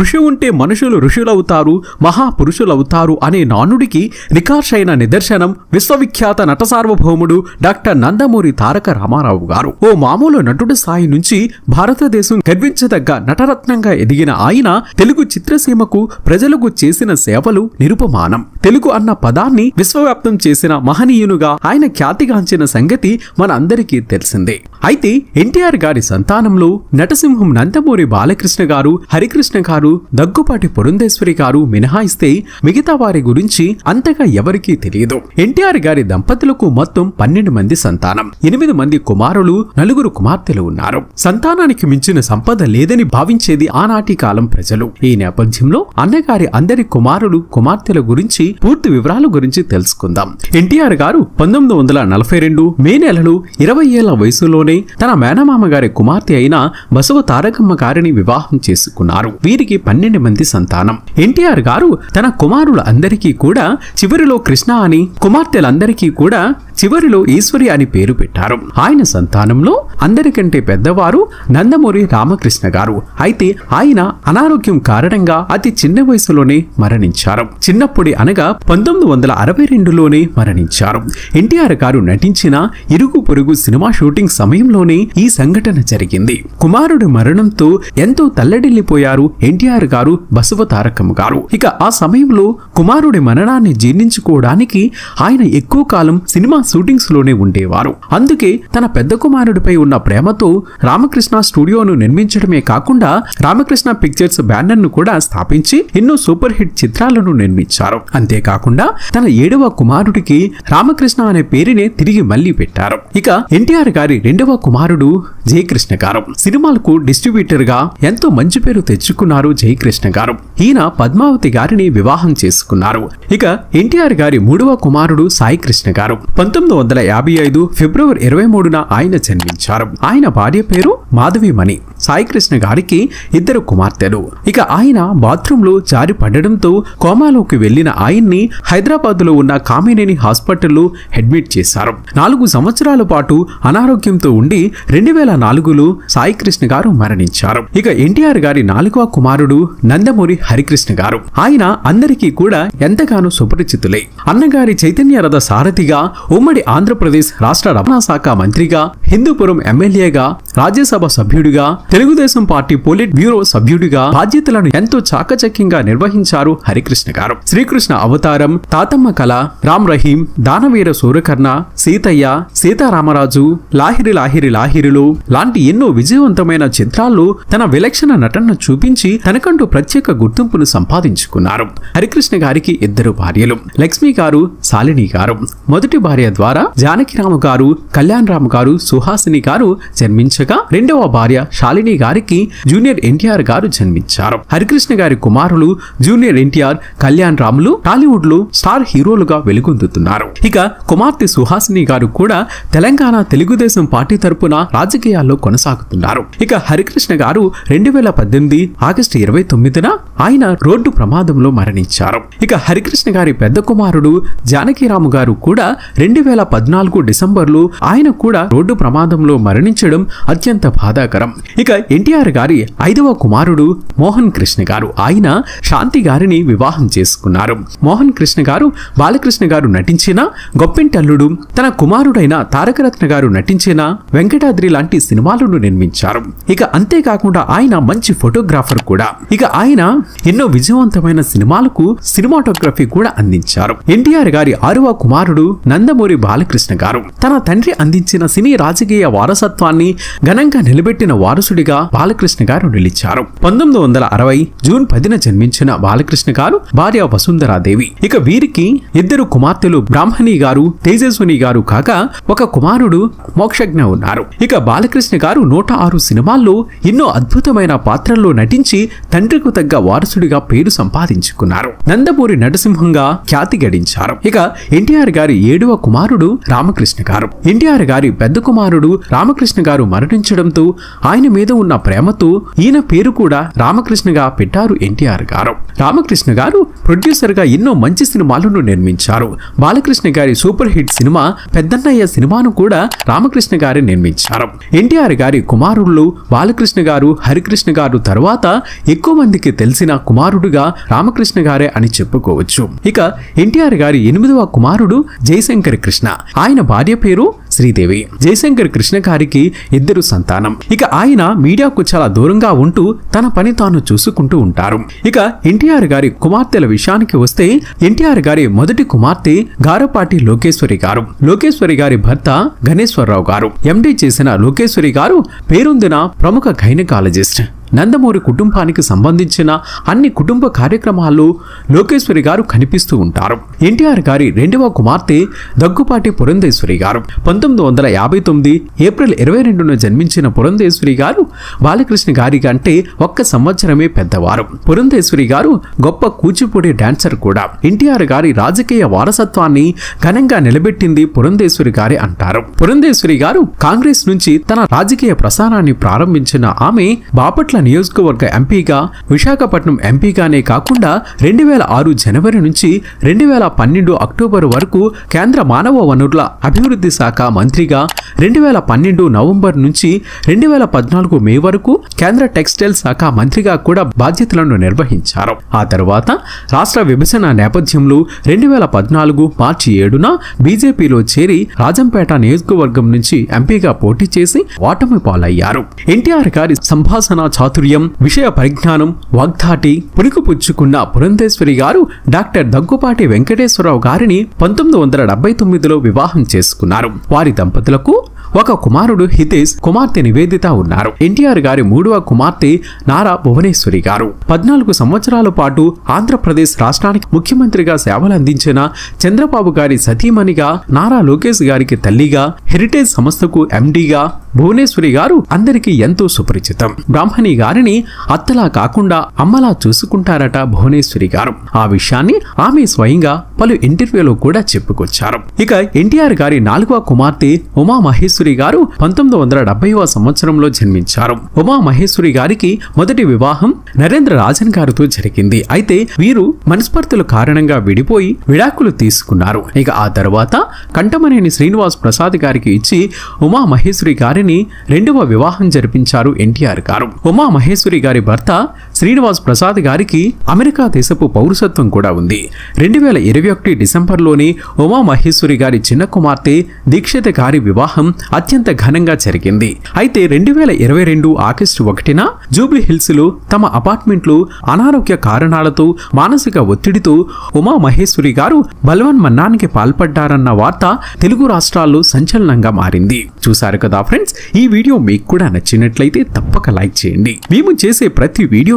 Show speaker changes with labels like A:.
A: కృషి ఉంటే మనుషులు ఋషులవుతారు మహాపురుషులవుతారు అనే నానుడికి రికార్షైన నిదర్శనం విశ్వవిఖ్యాత నట సార్వభౌముడు డాక్టర్ నందమూరి తారక రామారావు గారు. ఓ మామూలు నటుడి స్థాయి నుంచి భారతదేశం గర్వించదగ్గ నటరత్నంగా ఎదిగిన ఆయన తెలుగు చిత్రసీమకు ప్రజలకు చేసిన సేవలు నిరుపమానం. తెలుగు అన్న పదాన్ని విశ్వవ్యాప్తం చేసిన మహనీయునుగా ఆయన ఖ్యాతిగాంచిన సంగతి మన అందరికీ తెలిసిందే. అయితే ఎన్టీఆర్ గారి సంతానంలో నటసింహం నందమూరి బాలకృష్ణ గారు హరికృష్ణ గారు దగ్గుపాటి పురంధేశ్వరి గారు మినహాయిస్తే మిగతా వారి గురించి అంతగా ఎవరికీ తెలియదు. ఎన్టీఆర్ గారి దంపతులకు మొత్తం పన్నెండు మంది సంతానం ఎనిమిది మంది కుమారులు నలుగురు కుమార్తెలు ఉన్నారు. సంతానానికి మించిన సంపద లేదని భావించేది ఆనాటి కాలం ప్రజలు. ఈ నేపథ్యంలో అన్నగారి అందరి కుమారులు కుమార్తెల గురించి పూర్తి వివరాల గురించి తెలుసుకుందాం. ఎన్టీఆర్ గారు పంతొమ్మిది వందల నలభై రెండు మే నెలలో ఇరవై ఏళ్ళ వయసులోనే తన మేనమామ గారి కుమార్తె అయిన బసవ తారకమ్మ గారిని వివాహం చేసుకున్నారు. వీరికి పన్నెండు మంది సంతానం. ఎన్టీఆర్ గారు తన కుమారుల అందరికీ కూడా చివరిలో కృష్ణ అని కుమార్తెలందరికీ కూడా చివరిలో ఈశ్వరి అని పేరు పెట్టారు. ఆయన సంతానంలో అందరికంటే పెద్దవారు నందమూరి రామకృష్ణ గారు. అయితే ఆయన అనారోగ్యం కారణంగా అతి చిన్న వయసులోనే మరణించారు. చిన్నప్పుడే అనగా పంతొమ్మిది వందల అరవై రెండులోనే మరణించారు. ఎన్టీఆర్ గారు నటించిన ఇరుగు పొరుగు సినిమా షూటింగ్ సమయంలోనే ఈ సంఘటన జరిగింది. కుమారుడి మరణంతో ఎంతో తల్లడిల్లిపోయారు ఎన్టీఆర్ గారు బసవ తారకమ్మ గారు. ఇక ఆ సమయంలో కుమారుడి మరణాన్ని జీర్ణించుకోవడానికి ఆయన ఎక్కువ కాలం సినిమా షూటింగ్స్లోనే ఉండేవారు. అందుకే తన పెద్ద కుమారుడిపై ఉన్న ప్రేమతో రామకృష్ణ స్టూడియోను నిర్మించడమే కాకుండా రామకృష్ణ పిక్చర్స్ బ్యానర్ను కూడా స్థాపించి ఎన్నో సూపర్ హిట్ చిత్రాలను నిర్మించారు. అంతేకాకుండా తన ఏడవ కుమారుడికి రామకృష్ణ అనే పేరునే తిరిగి మళ్ళీ పెట్టారు. ఇక ఎన్టీఆర్ గారి రెండవ కుమారుడు జయకృష్ణ గారు. సినిమాలకు డిస్ట్రిబ్యూటర్గా ఎంతో మంచి పేరు తెచ్చుకున్నారు జయకృష్ణ గారు. ఈయన పద్మావతి గారిని వివాహం చేసుకున్నారు. ఇక ఎన్టీఆర్ గారి మూడవ కుమారుడు సాయి కృష్ణ గారు. పంతొమ్మిది వందల యాభై ఐదు ఫిబ్రవరి ఇరవై మూడున ఆయన జన్మించారు. ఆయన భార్య పేరు మాధవిమణి. సాయి కృష్ణ గారికి ఇద్దరు కుమార్తెలు. ఇక ఆయన బాత్రూమ్లో జారి పడడంతో కోమాలోకి వెళ్ళిన ఆయన్ని హైదరాబాద్లో ఉన్న కామినేని హాస్పిటల్లో అడ్మిట్ చేశారు. నాలుగు సంవత్సరాల పాటు అనారోగ్యంతో ఉండి రెండు వేల నాలుగులో సాయి కృష్ణ గారు మరణించారు. ఇక ఎన్టీఆర్ గారి నాలుగవ కుమారుడు నందమూరి హరికృష్ణ గారు. ఆయన అందరికీ కూడా ఎంతగానో సుపరిచితులే. అన్నగారి చైతన్య రథ సారథిగా ఉమ్మడి ఆంధ్రప్రదేశ్ రాష్ట్ర రవాణా శాఖ మంత్రిగా హిందూపురం ఎమ్మెల్యేగా రాజ్యసభ సభ్యుడిగా తెలుగుదేశం పార్టీ పోలిట్ బ్యూరో సభ్యుడిగా బాధ్యతలను ఎంతో చాకచక్యంగా నిర్వహించారు హరికృష్ణ గారు. శ్రీకృష్ణ అవతారం తాతమ్మ కళ రామ్ రహీం దానవీర సూరకర్ణ సీతయ్య సీతారామరాజు లాహిరి లాహిరి లాహిరిలు లాంటి ఎన్నో విజయవంతమైన చిత్రాల్లో తన విలక్షణ నటనను చూపించి తనకంటూ ప్రత్యేక గుర్తింపును సంపాదించుకున్నారు. హరికృష్ణ గారికి ఇద్దరు భార్యలు లక్ష్మి గారు శాలిని గారు. మొదటి భార్య ద్వారా జానకిరాము గారు కళ్యాణ్ రాము గారు సుహాసిని గారు జన్మించగా రెండవ భార్య శాలిని గారికి జూనియర్ ఎన్టీఆర్ గారు జన్మించారు. హరికృష్ణ గారి కుమారులు జూనియర్ ఎన్టీఆర్ కళ్యాణ్ రాములు టాలీవుడ్లో స్టార్ హీరోలుగా వెలుగొందుతున్నారు. ఇక కుమార్తె సుహాసిని గారు కూడా తెలంగాణ తెలుగుదేశం పార్టీ తరపున రాజకీయాల్లో కొనసాగుతున్నారు. ఇక హరికృష్ణ గారు రెండు వేల పద్దెనిమిది ఆగస్టు ఇరవై తొమ్మిదిన ఆయన రోడ్డు ప్రమాదంలో మరణించారు. ఇక హరికృష్ణ గారి పెద్ద కుమారుడు జానకిరాము గారు కూడా రెండు వేల పద్నాలుగు డిసెంబర్లో ఆయన కూడా రోడ్డు ప్రమాదంలో మరణించడం అత్యంత బాధాకరం. ఇక ఎన్టీఆర్ గారి ఐదవ కుమారుడు మోహన్ కృష్ణ గారు. ఆయన శాంతి గారిని వివాహం చేసుకున్నారు. మోహన్ కృష్ణ గారు బాలకృష్ణ గారు నటించిన గొప్పింటల్లుడు తన కుమారుడైన తారకరత్న గారు నటించిన వెంకటాద్రి లాంటి సినిమాలను నిర్మించారు. ఇక అంతేకాకుండా ఆయన మంచి ఫోటోగ్రాఫర్ కూడా. ఇక ఆయన ఎన్నో విజయవంతమైన సినిమాలకు సినిమాటోగ్రఫీ కూడా అందించారు. ఎన్టీఆర్ గారి ఆరవ కుమారుడు నందమూరి బాలకృష్ణ గారు. తన తండ్రి అందించిన సినీ రాజకీయ వారసత్వాన్ని ఘనంగా నిలబెట్టిన వారసుడిగా బాలకృష్ణ గారు నిలిచారు. పంతొమ్మిది వందల అరవై జూన్ పదిన జన్మించిన బాలకృష్ణ గారు భార్య వసుంధరాదేవి. ఇక వీరికి ఇద్దరు కుమార్తెలు బ్రాహ్మణి గారు తేజస్విని గారు కాక ఒక కుమారుడు మోక్షజ్ఞ ఉన్నారు. ఇక బాలకృష్ణ గారు నూట ఆరు సినిమాల్లో ఎన్నో అద్భుతమైన పాత్రల్లో నటించి తండ్రికి తగ్గ వారసుడిగా పేరు సంపాదించుకున్నారు. నందమూరి నరసింహంగా ఖ్యాతి గడించారు. ఇక ఎన్టీఆర్ గారి ఏడవ కుమారుడు రామకృష్ణ గారు. ఎన్టీఆర్ గారి పెద్ద కుమారుడు రామకృష్ణ గారు మరణ ప్రకటించడంతో ఆయన మీద ఉన్న ప్రేమతో ఈయన పేరు కూడా రామకృష్ణగా పెట్టారు ఎన్టీఆర్ గారు. రామకృష్ణ గారు ప్రొడ్యూసర్గా ఎన్నో మంచి సినిమాలను నిర్మించారు. బాలకృష్ణ గారి సూపర్ హిట్ సినిమా పెద్దన్నయ్య సినిమాను కూడా రామకృష్ణ గారే నిర్మించారు. ఎన్టీఆర్ గారి కుమారుళ్ళు బాలకృష్ణ గారు హరికృష్ణ గారు తర్వాత ఎక్కువ మందికి తెలిసిన కుమారుడుగా రామకృష్ణ గారే అని చెప్పుకోవచ్చు. ఇక ఎన్టీఆర్ గారి ఎనిమిదవ కుమారుడు జయశంకర్ కృష్ణ. ఆయన భార్య పేరు శ్రీదేవి. జయశంకర్ కృష్ణ గారికి ఇద్దరు సంతానం. ఇక ఆయన మీడియాకు చాలా దూరంగా ఉంటూ తన పని తాను చూసుకుంటూ ఉంటారు. ఇక ఎన్టీఆర్ గారి కుమార్తెల విషయానికి వస్తే ఎన్టీఆర్ గారి మొదటి కుమార్తె గారపాటి లోకేశ్వరి గారు. లోకేశ్వరి గారి భర్త గణేశ్వరరావు గారు. ఎండీ చేసిన లోకేశ్వరి గారు పేరొందిన ప్రముఖ గైనకాలజిస్ట్. నందమూరి కుటుంబానికి సంబంధించిన అన్ని కుటుంబ కార్యక్రమాల్లో లోకేశ్వరి గారు కనిపిస్తూ ఉంటారు. ఎన్టీఆర్ గారి రెండవ కుమార్తె దగ్గుపాటి పురంధేశ్వరి గారు. పంతొమ్మిది వందల యాభై తొమ్మిది ఏప్రిల్ ఇరవై రెండున జన్మించిన పురంధేశ్వరి గారు బాలకృష్ణ గారి కంటే ఒక్క సంవత్సరమే పెద్దవారు. పురంధేశ్వరి గారు గొప్ప కూచిపూడి డాన్సర్ కూడా. ఎన్టీఆర్ గారి రాజకీయ వారసత్వాన్ని ఘనంగా నిలబెట్టింది పురంధేశ్వరి గారి అంటారు. పురంధేశ్వరి గారు కాంగ్రెస్ నుంచి తన రాజకీయ ప్రసారాన్ని ప్రారంభించిన ఆమె బాపట్ల నియోజకవర్గ ఎంపీగా విశాఖపట్నం ఎంపీగానే కాకుండా రెండు వేల ఆరు జనవరి నుంచి రెండు వేల పన్నెండు అక్టోబర్ వరకు కేంద్ర మానవ వనరుల అభివృద్ధి శాఖ మంత్రిగా రెండు వేల పన్నెండు నవంబర్ నుంచి రెండు వేల పద్నాలుగు మే వరకు కేంద్ర టెక్స్టైల్ శాఖ మంత్రిగా కూడా బాధ్యతలను నిర్వహించారు. ఆ తర్వాత రాష్ట్ర విభజన నేపథ్యంలో రెండు వేల పద్నాలుగు మార్చి ఏడున బీజేపీలో చేరి రాజంపేట నియోజకవర్గం నుంచి ఎంపీగా పోటీ చేసి ఓటమి పాలయ్యారు. ఎన్టీఆర్ గారి సంభాషణ చాతుర్యం విషయ పరిజ్ఞానం వాగ్ధాటి పుణికిపుచ్చుకున్న పురంధేశ్వరి గారు డాక్టర్ దగ్గుపాటి వెంకటేశ్వరరావు గారిని పంతొమ్మిది వందల డెబ్బై తొమ్మిదిలో వివాహం చేసుకున్నారు. వారి దంపతులకు ఒక కుమారుడు హితేష్ కుమార్తె నివేదిత ఉన్నారు. ఎన్టీఆర్ గారి మూడవ కుమార్తె నారా భువనేశ్వరి గారు. పద్నాలుగు సంవత్సరాల పాటు ఆంధ్రప్రదేశ్ రాష్ట్రానికి ముఖ్యమంత్రిగా సేవలందించిన చంద్రబాబు గారి సతీమణిగా నారా లోకేష్ గారికి తల్లిగా హెరిటేజ్ సంస్థకు ఎండీగా భువనేశ్వరి గారు అందరికీ ఎంతో సుపరిచితం. బ్రాహ్మణి గారిని అత్తలా కాకుండా అమ్మలా చూసుకుంటారట భువనేశ్వరి గారు. ఆ విషయాన్ని ఆమె స్వయంగా పలు ఇంటర్వ్యూలో కూడా చెప్పుకొచ్చారు. ఇక ఎన్టీఆర్ గారి నాలుగవ కుమార్తె ఉమా మహేశ్వరి గారు పంతొమ్మిది వందల డెబ్బైవ సంవత్సరంలో జన్మించారు. ఉమా మహేశ్వరి గారికి మొదటి వివాహం నరేంద్ర రాజన్ గారితో జరిగింది. అయితే వీరు మనస్పర్ధల కారణంగా విడిపోయి విడాకులు తీసుకున్నారు. ఇక ఆ తర్వాత కంటమనేని శ్రీనివాస్ ప్రసాద్ గారికి ఇచ్చి ఉమా మహేశ్వరి గారిని రెండవ వివాహం జరిపించారు ఎన్టీఆర్ గారు. ఉమా మహేశ్వరి గారి భర్త శ్రీనివాస్ ప్రసాద్ గారికి అమెరికా దేశపు పౌరసత్వం కూడా ఉంది. రెండు వేల ఇరవై ఒకటి డిసెంబర్లోని ఉమా మహేశ్వరి గారి చిన్న కుమార్తె దీక్షిత గారి వివాహం అత్యంత ఘనంగా జరిగింది. అయితే రెండు వేల ఇరవై రెండు ఆగస్టు ఒకటిన జూబ్లీ హిల్స్లో తమ అపార్ట్మెంట్లు అనారోగ్య కారణాలతో మానసిక ఒత్తిడితో ఉమా మహేశ్వరి గారు బలవన్ మన్నానికి పాల్పడ్డారన్న వార్త తెలుగు రాష్ట్రాల్లో సంచలనంగా మారింది. చూశారు కదా ఫ్రెండ్స్ ఈ వీడియో మీకు కూడా నచ్చినట్లయితే తప్పక లైక్ చేయండి. మేము చేసే ప్రతి వీడియో